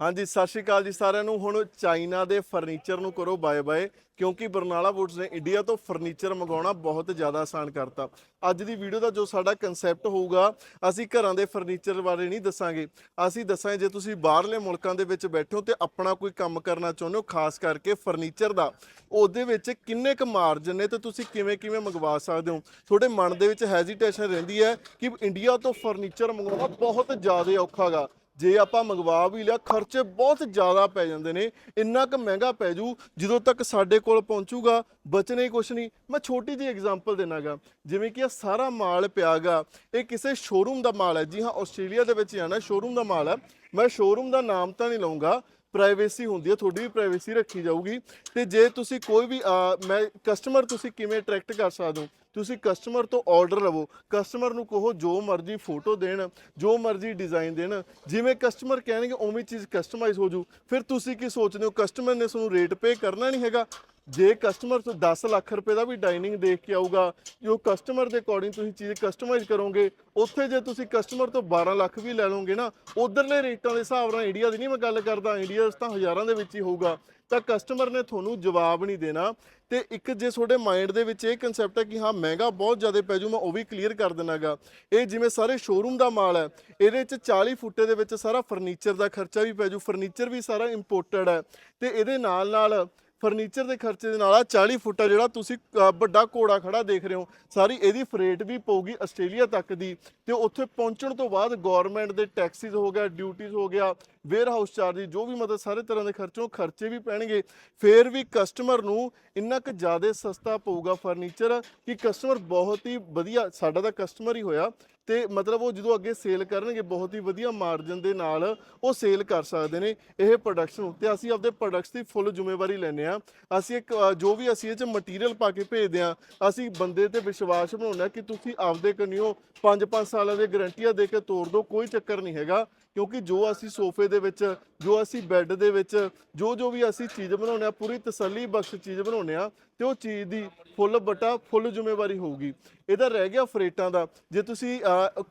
ਹਾਂਜੀ, ਸਤਿ ਸ਼੍ਰੀ ਅਕਾਲ ਜੀ ਸਾਰਿਆਂ ਨੂੰ। ਹੁਣ ਚਾਈਨਾ ਦੇ ਫਰਨੀਚਰ ਨੂੰ ਕਰੋ ਬਾਏ ਬਾਏ, ਕਿਉਂਕਿ ਬਰਨਾਲਾ ਵੁੱਡਸ ਨੇ ਇੰਡੀਆ ਤੋਂ ਫਰਨੀਚਰ ਮੰਗਾਉਣਾ ਬਹੁਤ ਜ਼ਿਆਦਾ ਆਸਾਨ ਕਰਤਾ। ਅੱਜ ਦੀ ਵੀਡੀਓ ਦਾ ਜੋ ਸਾਡਾ ਕਨਸੈਪਟ ਹੋਊਗਾ, ਅਸੀਂ ਘਰਾਂ ਦੇ ਫਰਨੀਚਰ ਬਾਰੇ ਨਹੀਂ ਦੱਸਾਂਗੇ। ਅਸੀਂ ਦੱਸਾਂਗੇ, ਜੇ ਤੁਸੀਂ ਬਾਹਰਲੇ ਮੁਲਕਾਂ ਦੇ ਵਿੱਚ ਬੈਠੇ ਹੋ ਤੇ ਆਪਣਾ ਕੋਈ ਕੰਮ ਕਰਨਾ ਚਾਹੁੰਦੇ ਹੋ, ਖਾਸ ਕਰਕੇ ਫਰਨੀਚਰ ਦਾ, ਉਹਦੇ ਵਿੱਚ ਕਿੰਨੇ ਕੁ ਮਾਰਜਨ ਨੇ ਤੇ ਤੁਸੀਂ ਕਿਵੇਂ ਕਿਵੇਂ ਮੰਗਵਾ ਸਕਦੇ ਹੋ? ਤੁਹਾਡੇ ਮਨ ਦੇ ਵਿੱਚ ਹੈਜ਼ਿਟੇਸ਼ਨ ਰਹਿੰਦੀ ਹੈ ਕਿ ਇੰਡੀਆ ਤੋਂ ਫਰਨੀਚਰ ਮੰਗਵਾਉਣਾ ਬਹੁਤ ਜ਼ਿਆਦਾ ਔਖਾਗਾ ਜੇ ਆਪਾਂ ਮੰਗਵਾ ਵੀ ਲਿਆ, ਖਰਚੇ ਬਹੁਤ ਜ਼ਿਆਦਾ ਪੈ ਜਾਂਦੇ ਨੇ, ਇੰਨਾ ਕੁ ਮਹਿੰਗਾ ਪੈ ਜੂ, ਜਦੋਂ ਤੱਕ ਸਾਡੇ ਕੋਲ ਪਹੁੰਚੂਗਾ, ਬਚਣੇ ਹੀ ਕੁਛ ਨਹੀਂ। ਮੈਂ ਛੋਟੀ ਜਿਹੀ ਐਗਜ਼ਾਮਪਲ ਦੇਣਾਗਾ ਜਿਵੇਂ ਕਿ ਇਹ ਸਾਰਾ ਮਾਲ ਪਿਆਗਾ ਇਹ ਕਿਸੇ ਸ਼ੋਰੂਮ ਦਾ ਮਾਲ ਹੈ। ਜੀ ਹਾਂ, ਆਸਟ੍ਰੇਲੀਆ ਦੇ ਵਿੱਚ ਜਾਣਾ ਸ਼ੋਰੂਮ ਦਾ ਮਾਲ ਹੈ। ਮੈਂ ਸ਼ੋਰੂਮ ਦਾ ਨਾਮ ਤਾਂ ਨਹੀਂ ਲਵਾਂਗਾ ਪ੍ਰਾਈਵੇਸੀ ਹੁੰਦੀ ਹੈ ਤੁਹਾਡੀ ਵੀ ਪ੍ਰਾਈਵੇਸੀ ਰੱਖੀ ਜਾਊਗੀ। ਤੇ ਜੇ ਤੁਸੀਂ ਕੋਈ ਵੀ ਅਹ, ਮੈਂ ਕਸਟਮਰ ਤੁਸੀਂ ਕਿਵੇਂ ਅਟਰੈਕਟ ਕਰ ਸਕਦੇ ਹੋ? ਤੁਸੀਂ ਕਸਟਮਰ ਤੋਂ ਆਰਡਰ ਲਵੋ। ਕਸਟਮਰ ਨੂੰ ਕਹੋ ਜੋ ਮਰਜ਼ੀ ਫੋਟੋ ਦੇਣ ਜੋ ਮਰਜ਼ੀ ਡਿਜ਼ਾਈਨ ਦੇਣ। ਜਿਵੇਂ ਕਸਟਮਰ ਕਹਿਣਗੇ ਉਵੇਂ ਚੀਜ਼ ਕਸਟਮਾਈਜ਼ ਹੋ ਜੂ। ਫਿਰ ਤੁਸੀਂ ਕੀ ਸੋਚਦੇ ਹੋ? ਕਸਟਮਰ ਨੇ ਤੁਹਾਨੂੰ ਰੇਟ ਪੇ ਕਰਨਾ ਨਹੀਂ ਹੈਗਾ। ਜੇ ਕਸਟਮਰ ਤੋਂ 10 ਲੱਖ ਰੁਪਏ ਦਾ ਵੀ ਡਾਈਨਿੰਗ ਦੇਖ ਕੇ ਆਊਗਾ ਜੋ ਕਸਟਮਰ ਦੇ ਅਕੋਰਡਿੰਗ ਤੁਸੀਂ ਚੀਜ਼ ਕਸਟਮਾਈਜ਼ ਕਰੋਗੇ, ਉੱਥੇ ਜੇ ਤੁਸੀਂ ਕਸਟਮਰ ਤੋਂ 12 ਲੱਖ ਵੀ ਲੈ ਲਓਗੇ ਨਾ, ਉਧਰਲੇ ਰੇਟਾਂ ਦੇ ਹਿਸਾਬ ਨਾਲ ਇੰਡੀਆ ਦੀ ਨਹੀਂ ਮੈਂ ਗੱਲ ਕਰਦਾ ਇੰਡੀਆ ਤਾਂ ਹਜ਼ਾਰਾਂ ਦੇ ਵਿੱਚ ਹੀ ਹੋਊਗਾ, ਤਾਂ ਕਸਟਮਰ ਨੇ ਤੁਹਾਨੂੰ ਜਵਾਬ ਨਹੀਂ ਦੇਣਾ। ਤੇ ਇੱਕ ਜੇ ਤੁਹਾਡੇ ਮਾਈਂਡ ਦੇ ਵਿੱਚ ਇਹ ਕਨਸੈਪਟ ਹੈ ਕਿ ਹਾਂ, ਮਹਿੰਗਾ ਬਹੁਤ ਜ਼ਿਆਦਾ ਪੈ ਜੂ, ਮੈਂ ਉਹ ਵੀ ਕਲੀਅਰ ਕਰ ਦੇਣਾਗਾ ਇਹ ਜਿਵੇਂ ਸਾਰੇ ਸ਼ੋਰੂਮ ਦਾ ਮਾਲ ਹੈ, ਇਹਦੇ ਚ 40 ਫੁੱਟੇ ਦੇ ਵਿੱਚ ਸਾਰਾ ਫਰਨੀਚਰ ਦਾ ਖਰਚਾ ਵੀ ਪੈ ਜੂ ਫਰਨੀਚਰ ਵੀ ਸਾਰਾ ਇੰਪੋਰਟਡ ਹੈ। ਤੇ ਇਹਦੇ ਨਾਲ ਨਾਲ ਫਰਨੀਚਰ ਦੇ ਖਰਚੇ ਦੇ ਨਾਲ ਆ 40 ਫੁੱਟਾ ਜਿਹੜਾ ਤੁਸੀਂ ਵੱਡਾ ਘੋੜਾ ਖੜਾ ਦੇਖ ਰਹੇ ਹੋ। ਸਾਰੀ ਇਹਦੀ ਫਰੇਟ ਵੀ ਪਊਗੀ ਆਸਟ੍ਰੇਲੀਆ ਤੱਕ ਦੀ। ਤੇ ਉੱਥੇ ਪਹੁੰਚਣ ਤੋਂ ਬਾਅਦ ਗਵਰਨਮੈਂਟ ਦੇ ਟੈਕਸਿਸ ਹੋ ਗਿਆ ਡਿਊਟੀਆਂ ਹੋ ਗਿਆ ਵੇਅਰ ਹਾਊਸ ਚਾਰਜ ਜੋ ਵੀ ਮਤਲਬ ਸਾਰੇ ਤਰ੍ਹਾਂ ਦੇ ਖਰਚੇ, ਉਹ ਖਰਚੇ ਵੀ ਪੈਣਗੇ। ਫੇਰ ਵੀ ਕਸਟਮਰ ਨੂੰ ਇੰਨਾ ਕੁ ਜ਼ਿਆਦਾ ਸਸਤਾ ਪਊਗਾ ਫਰਨੀਚਰ ਕਿ ਕਸਟਮਰ ਬਹੁਤ ਹੀ ਵਧੀਆ, ਸਾਡਾ ਤਾਂ ਕਸਟਮਰ ਹੀ ਹੋਇਆ। ਤੇ ਮਤਲਬ ਉਹ ਜਦੋਂ ਅੱਗੇ ਸੇਲ ਕਰਨਗੇ, ਬਹੁਤ ਹੀ ਵਧੀਆ ਮਾਰਜਨ ਦੇ ਨਾਲ ਉਹ ਸੇਲ ਕਰ ਸਕਦੇ ਨੇ ਇਹ ਪ੍ਰੋਡਕਟਸ ਨੂੰ। ਤੇ ਅਸੀਂ ਆਪਦੇ ਪ੍ਰੋਡਕਟਸ ਦੀ ਫੁੱਲ ਜ਼ਿੰਮੇਵਾਰੀ ਲੈਂਦੇ ਆ ਅਸੀਂ ਇੱਕ ਜੋ ਵੀ ਅਸੀਂ ਇਹ ਚ ਮਟੀਰੀਅਲ ਪਾ ਕੇ ਭੇਜਦੇ ਆ ਅਸੀਂ ਬੰਦੇ ਤੇ ਵਿਸ਼ਵਾਸ ਬਣਾਉਂਦੇ ਆ ਕਿ ਤੁਸੀਂ ਆਪਦੇ ਕੰਨਿਓ 5-5 ਸਾਲਾਂ ਦੇ ਗਾਰੰਟੀਆਂ ਦੇ ਕੇ ਤੋੜ ਦਿਓ ਕੋਈ ਚੱਕਰ ਨਹੀਂ ਹੈਗਾ। ਕਿਉਂਕਿ ਜੋ ਅਸੀਂ ਸੋਫੇ ਦੇ ਵਿੱਚ, ਜੋ ਅਸੀਂ ਬੈੱਡ ਦੇ ਵਿੱਚ, ਜੋ ਜੋ ਵੀ ਅਸੀਂ ਚੀਜ਼ ਬਣਾਉਂਦੇ ਆ ਪੂਰੀ ਤਸੱਲੀ ਬਖਸ਼ ਚੀਜ਼ ਬਣਾਉਂਦੇ ਆ ਤੇ ਉਹ ਚੀਜ਼ ਦੀ ਫੁੱਲ ਬਟਾ ਫੁੱਲ ਜ਼ਿੰਮੇਵਾਰੀ ਹੋਊਗੀ। ਇਹਦਾ ਰਹਿ ਗਿਆ ਫਰੇਟਾਂ ਦਾ। ਜੇ ਤੁਸੀਂ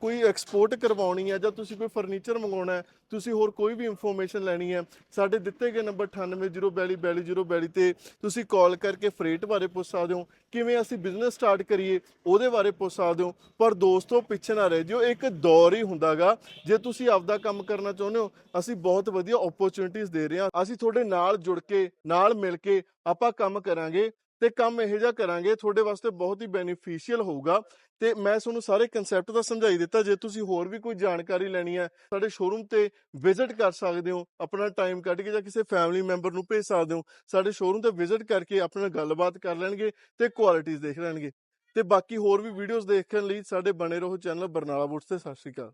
ਕੋਈ ਐਕਸਪੋਰਟ ਕਰਵਾਉਣੀ ਹੈ ਜਾਂ ਤੁਸੀਂ ਕੋਈ ਫਰਨੀਚਰ ਮੰਗਾਉਣਾ ਹੈ, ਤੁਸੀਂ ਹੋਰ ਕੋਈ ਵੀ ਇਨਫੋਰਮੇਸ਼ਨ ਲੈਣੀ ਹੈ, ਸਾਡੇ ਦਿੱਤੇ ਗਏ ਨੰਬਰ 9804220042 ਤੇ ਤੁਸੀਂ ਕਾਲ ਕਰਕੇ ਫਰੇਟ ਬਾਰੇ ਪੁੱਛ ਸਕਦੇ ਹੋ। ਕਿਵੇਂ ਅਸੀਂ ਬਿਜ਼ਨਸ ਸਟਾਰਟ ਕਰੀਏ, ਉਹਦੇ ਬਾਰੇ ਪੁੱਛ ਸਕਦੇ ਹੋ। ਪਰ ਦੋਸਤੋ, ਪਿੱਛੇ ਨਾ ਰਹਿ ਜਿਓ। ਇੱਕ ਦੌਰ ਹੀ ਹੁੰਦਾਗਾ। ਜੇ ਤੁਸੀਂ ਆਪਦਾ ਕੰਮ ਕਰਨਾ ਚਾਹੁੰਦੇ ਹੋ? ਅਸੀਂ ਬਹੁਤ ਵਧੀਆ ਓਪਰਚੁਨਿਟੀਆਂ ਦੇ ਰਹੇ ਹਾਂ। ਅਸੀਂ ਤੁਹਾਡੇ ਨਾਲ ਜੁੜ ਕੇ, ਨਾਲ ਮਿਲ ਕੇ ਆਪਾਂ ਕੰਮ ਕਰਾਂਗੇ ਤੇ ਕੰਮ ਇਹੋ ਜਿਹਾ ਕਰਾਂਗੇ, ਤੁਹਾਡੇ ਵਾਸਤੇ ਬਹੁਤ ਹੀ ਬੈਨੀਫੀਸ਼ੀਅਲ ਹੋਊਗਾ। ਤੇ ਮੈਂ ਤੁਹਾਨੂੰ ਸਾਰੇ ਕਨਸੈਪਟ ਦਾ ਸਮਝਾਈ ਦਿੱਤਾ। ਜੇ ਤੁਸੀਂ ਹੋਰ ਵੀ ਕੋਈ ਜਾਣਕਾਰੀ ਲੈਣੀ ਹੈ, ਸਾਡੇ ਸ਼ੋਰੂਮ ਤੇ ਵਿਜ਼ਿਟ ਕਰ ਸਕਦੇ ਹੋ, ਆਪਣਾ ਟਾਈਮ ਕੱਢ ਕੇ ਜਾਂ ਕਿਸੇ ਫੈਮਿਲੀ ਮੈਂਬਰ ਨੂੰ ਭੇਜ ਸਕਦੇ ਹੋ। ਸਾਡੇ ਸ਼ੋਰੂਮ ਤੇ ਵਿਜ਼ਿਟ ਕਰਕੇ ਆਪਣੇ ਨਾਲ ਗੱਲਬਾਤ ਕਰ ਲੈਣਗੇ ਤੇ ਕੁਆਲਿਟੀਆਂ ਦੇਖ ਲੈਣਗੇ। ਤੇ ਬਾਕੀ ਹੋਰ ਵੀ ਵੀਡੀਓਜ਼ ਦੇਖਣ ਲਈ ਸਾਡੇ ਬਣੇ ਰਹੋ ਚੈਨਲ ਬਰਨਾਲਾ ਬੁੱਟਸ ਤੇ। ਸਤਿ ਸ਼੍ਰੀ ਅਕਾਲ।